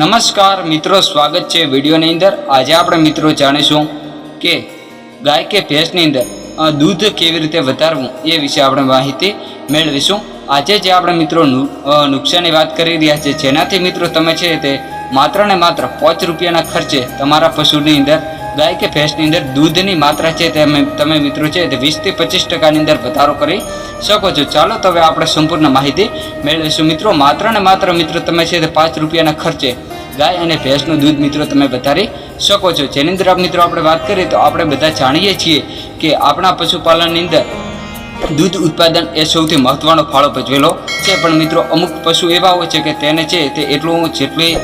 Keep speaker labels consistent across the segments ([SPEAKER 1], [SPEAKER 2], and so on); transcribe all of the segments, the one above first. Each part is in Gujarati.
[SPEAKER 1] નમસ્કાર મિત્રો, સ્વાગત છે વિડીયોની અંદર. આજે આપણે મિત્રો જાણીશું કે ગાય કે ભેંસની અંદર દૂધ કેવી રીતે વધારવું એ વિશે આપણે માહિતી મેળવીશું. આજે જે આપણે મિત્રો નુકસાનની વાત કરી રહ્યા છે, જેનાથી મિત્રો તમે છે તે માત્ર ને માત્ર પાંચ રૂપિયાના ખર્ચે તમારા પશુની અંદર ગાય કે ભેંસની અંદર દૂધની માત્રા છે તે તમે મિત્રો છે તે વીસથી પચીસ ટકાની અંદર વધારો કરી શકો છો. ચાલો તો હવે આપણે સંપૂર્ણ માહિતી મેળવીશું. મિત્રો, માત્ર ને માત્ર મિત્રો, તમે છે તે પાંચ રૂપિયાના ખર્ચે ગાય અને ભેંસનું દૂધ મિત્રો તમે વધારી શકો છો. જેની અંદર મિત્રો આપણે વાત કરીએ તો આપણે બધા જાણીએ છીએ કે આપણા પશુપાલનની અંદર દૂધ ઉત્પાદન એ સૌથી મહત્ત્વનો ફાળો ભજવેલો છે. પણ મિત્રો, અમુક પશુ એવા હોય છે કે તેને છે તે એટલું જેટલી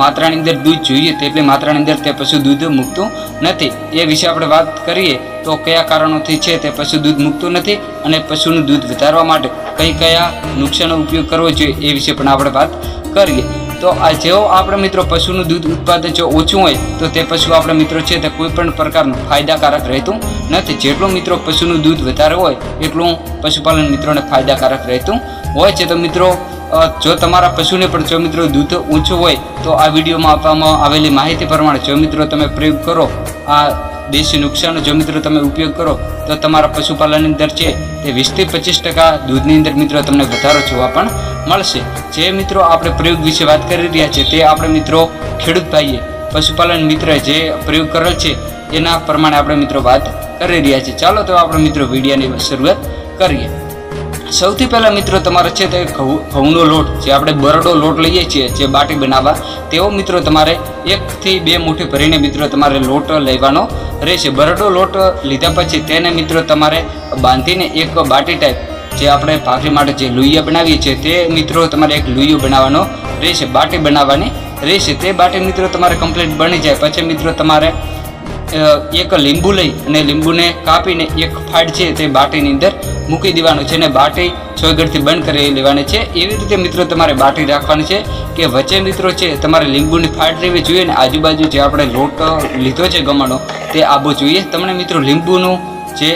[SPEAKER 1] માત્રાની અંદર દૂધ જોઈએ તેટલી માત્રાની અંદર તે પશુ દૂધ મૂકતું નથી. એ વિશે આપણે વાત કરીએ તો કયા કારણોથી છે તે પશુ દૂધ મૂકતું નથી અને પશુનું દૂધ વધારવા માટે કઈ કયા નુકસાનનો ઉપયોગ કરવો જોઈએ એ વિશે પણ આપણે વાત કરીએ. તો આ જેવો આપણે મિત્રો પશુનું દૂધ ઉત્પાદન જો ઓછું હોય તો તે પશુ આપણે મિત્રો છે તે કોઈ પણ પ્રકારનું ફાયદાકારક રહેતું નથી. જેટલું મિત્રો પશુનું દૂધ વધારે હોય એટલું પશુપાલન મિત્રોને ફાયદાકારક રહેતું હોય છે. તો મિત્રો જો તમારા પશુને પણ જો મિત્રો દૂધ ઊંચું હોય, તો આ વિડીયોમાં આપવામાં આવેલી માહિતી પ્રમાણે જો મિત્રો તમે પ્રયોગ કરો, આ દેશી નુકસાનનો જો મિત્રો તમે ઉપયોગ કરો, તો તમારા પશુપાલનની અંદર છે તે વીસથી પચીસ ટકા દૂધની અંદર મિત્રો તમને વધારો જોવા પણ મળશે. જે મિત્રો આપણે પ્રયોગ વિશે વાત કરી રહ્યા છે, તે આપણે મિત્રો ખેડૂત ભાઈએ પશુપાલન મિત્ર જે પ્રયોગ કરેલ છે, એના પ્રમાણે આપણે મિત્રો વાત કરી રહ્યા છીએ. ચાલો તો આપણે મિત્રો વિડીયાની શરૂઆત કરીએ. સૌથી પહેલાં મિત્રો તમારે છે તે ઘઉં ઘઉંનો લોટ, જે આપણે બરડો લોટ લઈએ છીએ, જે બાટી બનાવવા તેવો મિત્રો તમારે એકથી બે મુઠ્ઠી ભરીને મિત્રો તમારે લોટ લેવાનો રહેશે. બરડો લોટ લીધા પછી તેને મિત્રો તમારે બાંધીને એક બાટી ટાઈપ, જે આપણે ભાખરી માટે જે લુઈયા બનાવીએ છીએ, તે મિત્રો તમારે એક લુઈયો બનાવવાનો રહેશે. બાટી બનાવવાની રહેશે. તે બાટી મિત્રો તમારે કમ્પ્લીટ બની જાય. પછી મિત્રો તમારે એક લીંબુ લઈ અને લીંબુને કાપીને એક ફાડ છે તે બાટીની અંદર મૂકી દેવાનું છે અને બાટી સોયગઢથી બંધ કરી લેવાની છે. એવી રીતે મિત્રો તમારે બાટી રાખવાની છે કે વચ્ચે મિત્રો છે તમારે લીંબુની ફાડ રહેવી જોઈએ અને આજુબાજુ જે આપણે લોટ લીધો છે ગમાનો તે આવો જોઈએ. તમને મિત્રો લીંબુનું જે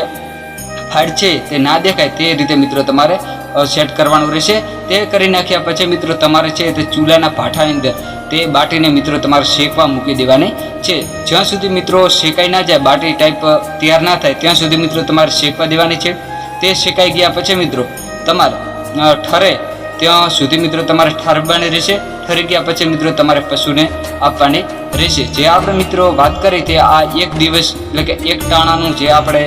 [SPEAKER 1] ફાડ છે તે ના દેખાય તે રીતે મિત્રો તમારે સેટ કરવાનું રહેશે. તે કરી નાખ્યા પછી મિત્રો તમારે છે તે ચૂલાના ભાઠાની અંદર તે બાટીને મિત્રો તમારે શેકવા મૂકી દેવાની છે. જ્યાં સુધી મિત્રો શેકાઈ ના જાય, બાટી ટાઈપ તૈયાર ના થાય, ત્યાં સુધી મિત્રો તમારે શેકવા દેવાની છે. તે શેકાઈ ગયા પછી મિત્રો તમારે ઠરે ત્યાં સુધી મિત્રો તમારે ઠારવાની રહેશે. ઠરી ગયા પછી મિત્રો તમારે પશુને આપવાની રહેશે. જે આપણે મિત્રો વાત કરી તે આ એક દિવસ એટલે કે એક ટાણાનું જે આપણે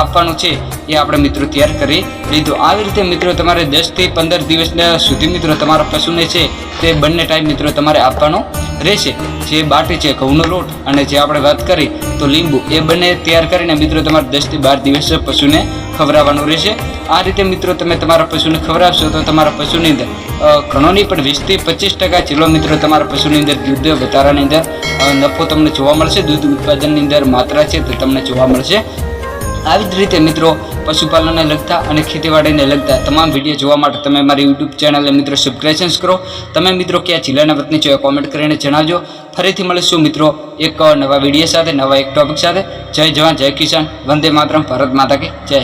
[SPEAKER 1] આપવાનું છે એ આપણે મિત્રો તૈયાર કરી લીધું. આવી રીતે મિત્રો તમારે દસથી પંદર દિવસના સુધી મિત્રો તમારા પશુને છે તે બંને ટાઈમ મિત્રો તમારે આપવાનો રહેશે. જે બાટી છે ઘઉંનો લોટ અને જે આપણે વાત કરી, તો લીંબુ એ બંને તૈયાર કરીને મિત્રો તમારે દસથી બાર દિવસ પશુને ખવડાવવાનું રહેશે. આ રીતે મિત્રો તમે તમારા પશુને ખવડાવશો તો તમારા પશુની અંદર ઘણો પણ વીસથી પચીસ ટકા જેટલો મિત્રો તમારા પશુની અંદર દૂધ, વધારાની અંદર નફો તમને જોવા મળશે. દૂધ ઉત્પાદનની અંદર માત્રા છે તે તમને જોવા મળશે. આવી જ રીતે મિત્રો, પશુપાલનને લગતા અને ખેતીવાડીને લગતા તમામ વીડિયો જોવા માટે તમે મારી યુટ્યુબ ચેનલને મિત્રો સબસ્ક્રાઇબ કરો. તમે મિત્રો કયા જિલ્લાના વતની છો એ કોમેન્ટ કરીને જણાવજો. ફરીથી મળીશું મિત્રો એક નવા વીડિયો સાથે, નવા એક ટોપિક સાથે. જય જવાન, જય કિસાન. વંદે માતરમ, ભારત માતા કે જય.